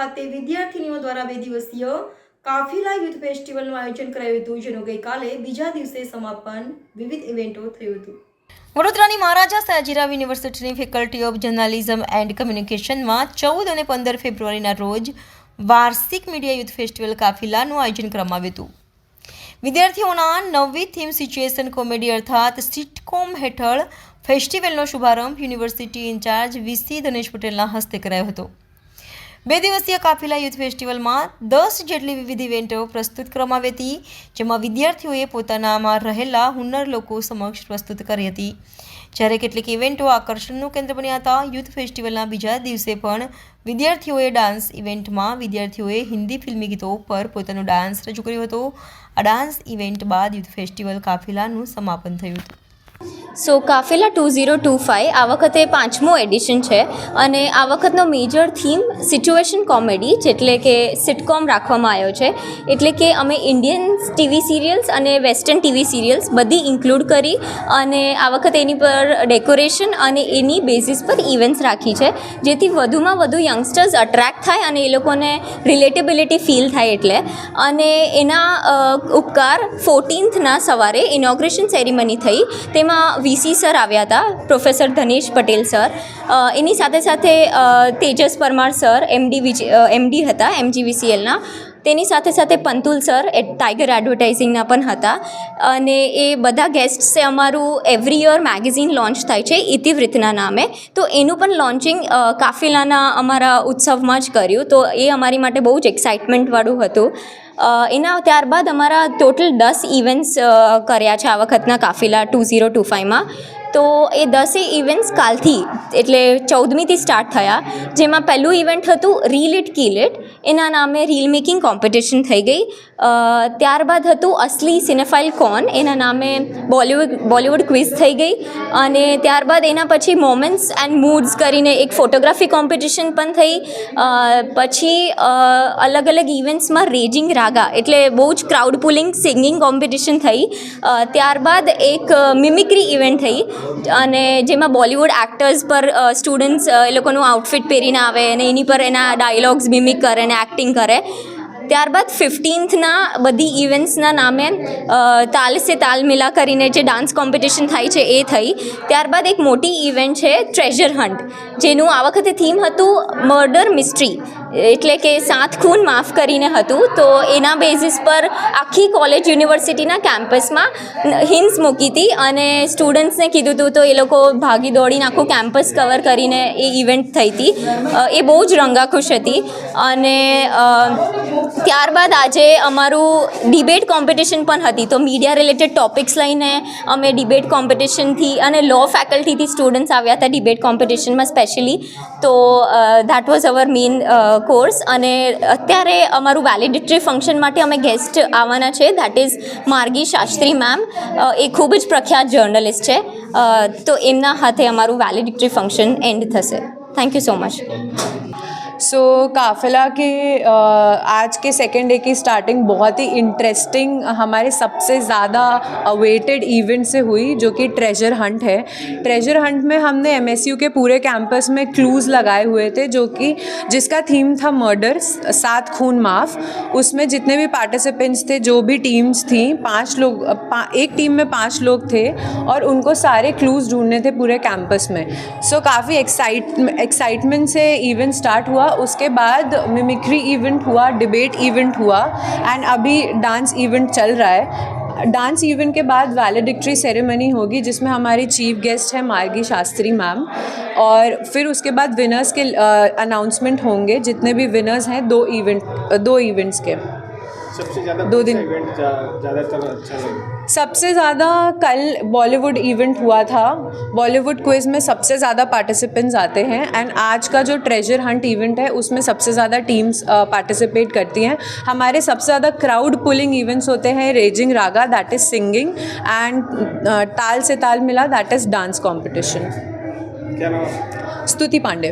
ખાતે વિદ્યાર્થીનીઓ દ્વારા બે દિવસીય કાફિલા યુથ ફેસ્ટિવલનું આયોજન કરાયું હતું, જેનું ગઈકાલે બીજા દિવસે સમાપન વિવિધ ઇવેન્ટો થયું હતું. વડોદરાની મહારાજા સયાજીરાવ યુનિવર્સિટીની ફેકલ્ટી ઓફ જર્નાલિઝમ એન્ડ કમ્યુનિકેશનમાં ચૌદ અને પંદર ફેબ્રુઆરીના રોજ વાર્ષિક મીડિયા યુથ ફેસ્ટિવલ કાફિલાનું આયોજન કરવામાં આવ્યું હતું. વિદ્યાર્થીઓના નવી થીમ સિચ્યુએશન કોમેડી અર્થાત સિટકોમ હેઠળ ફેસ્ટિવલનો શુભારંભ યુનિવર્સિટી ઇન્ચાર્જ વીસી ધનેશ પટેલના હસ્તે કરાયો હતો. બે દિવસીય કાફિલા યુથ ફેસ્ટિવલમાં દસ જેટલી વિવિધ ઇવેન્ટો પ્રસ્તુત કરવામાં આવી હતી, જેમાં વિદ્યાર્થીઓએ પોતાનામાં રહેલા હુનર લોકો સમક્ષ પ્રસ્તુત કરી હતી. જ્યારે કેટલીક ઇવેન્ટો આકર્ષણનું કેન્દ્ર બન્યા હતા, યુથ ફેસ્ટિવલના બીજા દિવસે પણ વિદ્યાર્થીઓએ ડાન્સ ઇવેન્ટમાં વિદ્યાર્થીઓએ હિન્દી ફિલ્મી ગીતો પર પોતાનો ડાન્સ રજૂ કર્યો હતો. આ ડાન્સ ઇવેન્ટ બાદ યુથ ફેસ્ટિવલ કાફિલાનું સમાપન થયું હતું. So Kafila two zero two five આ વખતે પાંચમું એડિશન છે અને આ વખતનો મેજર થીમ સિચ્યુએશન કોમેડી જેટલે કે સિટકોમ રાખવામાં આવ્યો છે. એટલે કે અમે ઇન્ડિયન ટીવી સિરિયલ્સ અને વેસ્ટર્ન ટીવી સિરિયલ્સ બધી ઇન્ક્લુડ કરી અને આ વખતે એની પર ડેકોરેશન અને એની બેઝિસ પર ઇવેન્ટ્સ રાખી છે. જેથી વધુમાં વધુ યંગસ્ટર્સ અટ્રેક્ટ થાય અને એ લોકોને રિલેટેબિલિટી ફીલ થાય એટલે. અને એના ઉપકાર ફોર્ટીન્થના સવારે ઇનોગ્રેશન સેરેમની થઈ. તેમાં વીસી સર આવ્યા હતા, પ્રોફેસર ધનેશ પટેલ સર. એની સાથે સાથે તેજસ પરમાર સર એમડી વિજ એમડી હતા એમજીવીસીએલના તેની સાથે સાથે પંતુલ સર, એ ટાઈગર એડવર્ટાઇઝિંગના પણ હતા. અને એ બધા ગેસ્ટ્સે અમારું એવરી યર મેગેઝિન લોન્ચ થાય છે, ઇતિવૃત્તના નામે. તો એનું પણ લોન્ચિંગ કાફિલાના અમારા ઉત્સવમાં જ કર્યું. તો એ અમારી માટે બહુ જ એક્સાઇટમેન્ટવાળું હતું. એના ત્યારબાદ અમારા ટોટલ દસ ઇવેન્ટ્સ કર્યા છે આ વખતના કાફિલા ટુ ઝીરો ટુ ફાઇવમાં તો એ દસે ઇવેન્ટ્સ કાલથી, એટલે ચૌદમીથી સ્ટાર્ટ થયા. જેમાં પહેલું ઇવેન્ટ હતું રીલ ઇટ એના નામે રીલ મેકિંગ કોમ્પિટિશન થઈ ગઈ. ત્યારબાદ હતું અસલી સિનેફાઇલ કોન એના નામે બોલિવૂડ બોલિવૂડ ક્વિઝ થઈ ગઈ. અને ત્યારબાદ એના પછી મોમેન્ટ્સ એન્ડ મૂડ્સ કરીને એક ફોટોગ્રાફી કોમ્પિટિશન પણ થઈ. પછી અલગ અલગ ઇવેન્ટ્સમાં રેજિંગ રાગા એટલે બહુ જ ક્રાઉડ પુલિંગ સિંગિંગ કોમ્પિટિશન થઈ. ત્યારબાદ એક મિમિક્રી ઇવેન્ટ થઈ. અને જેમાં બોલિવૂડ એક્ટર્સ પર સ્ટુડન્ટ્સ એ લોકોનું આઉટફિટ પહેરીને આવે અને એની પર એના ડાયલોગ્સ મિમિક કરે અને એક્ટિંગ કરે. ત્યારબાદ ફિફ્ટીન્થના બધી ઇવેન્ટ્સના નામે તાલ સે તાલ મિલા કરીને જે ડાન્સ કોમ્પિટિશન થાય છે એ થઈ. ત્યારબાદ એક મોટી ઇવેન્ટ છે ટ્રેઝર હન્ટ જેનું આ વખતે થીમ હતું મર્ડર મિસ્ટ્રી એટલે કે સાત ખૂન માફ કરીને હતું. તો એના બેઝિસ પર આખી કોલેજ યુનિવર્સિટીના કેમ્પસમાં હિન્સ મૂકી હતી અને સ્ટુડન્ટ્સને કીધું હતું તો એ લોકો ભાગી દોડીને આખું કેમ્પસ કવર કરીને એ ઇવેન્ટ થઈ હતી. એ બહુ જ રંગાખુશ હતી. અને ત્યારબાદ આજે અમારું ડિબેટ કોમ્પિટિશન પણ હતી. તો મીડિયા રિલેટેડ ટોપિક્સ લઈને અમે ડિબેટ કોમ્પિટિશનથી અને લો ફેકલ્ટીથી સ્ટુડન્ટ્સ આવ્યા હતા ડિબેટ કોમ્પિટિશનમાં સ્પેશિયલી તો that was our main course અને અત્યારે અમારું વેલિડિટરી ફંક્શન માટે અમે ગેસ્ટ આવવાના છે. That is Margi Shastri ma'am એ ખૂબ જ પ્રખ્યાત જર્નલિસ્ટ છે. તો એમના હાથે અમારું વેલિડિટરી ફંક્શન એન્ડ થશે. Thank you so much so Kafila के आज के सेकेंड डे की स्टार्टिंग बहुत ही इंटरेस्टिंग हमारे सबसे ज़्यादा अवेटेड इवेंट से हुई जो कि ट्रेजर हंट है। ट्रेजर हंट में हमने एमएसयू के पूरे कैंपस में क्लूज़ लगाए हुए थे जो कि जिसका थीम था मर्डर सात खून माफ़। उसमें जितने भी पार्टिसिपेंट्स थे जो भी टीम्स थी पाँच लोग पा, एक टीम में पाँच लोग थे और उनको सारे क्लूज़ ढूँढने थे पूरे कैंपस में। सो so, काफ़ी एक्साइट एक्साइटमेंट से इवेंट स्टार्ट हुआ। उसके बाद मिमिक्री इवेंट हुआ डिबेट इवेंट हुआ एंड अभी डांस इवेंट चल रहा है। डांस इवेंट के बाद वैलिडिक्ट्री सेरेमनी होगी, जिसमें हमारी चीफ गेस्ट है मार्गी शास्त्री मैम, और फिर उसके बाद विनर्स के अनाउंसमेंट होंगे, जितने भी विनर्स हैं, दो इवेंट दो इवेंट्स के। सबसे ज़्यादा दो दिन। इवेंट ज़्यादातर अच्छा लगा? सबसे ज़्यादा कल बॉलीवुड इवेंट हुआ था। बॉलीवुड क्विज में सबसे ज़्यादा पार्टिसिपेंट्स आते हैं एंड आज का जो ट्रेजर हंट इवेंट है उसमें सबसे ज़्यादा टीम्स पार्टिसिपेट करती हैं। हमारे सबसे ज़्यादा क्राउड पुलिंग इवेंट्स होते हैं raising raga that is singing and ताल से ताल मिला दैट इज़ डांस कॉम्पिटिशन क्या नाम स्तुति पांडे।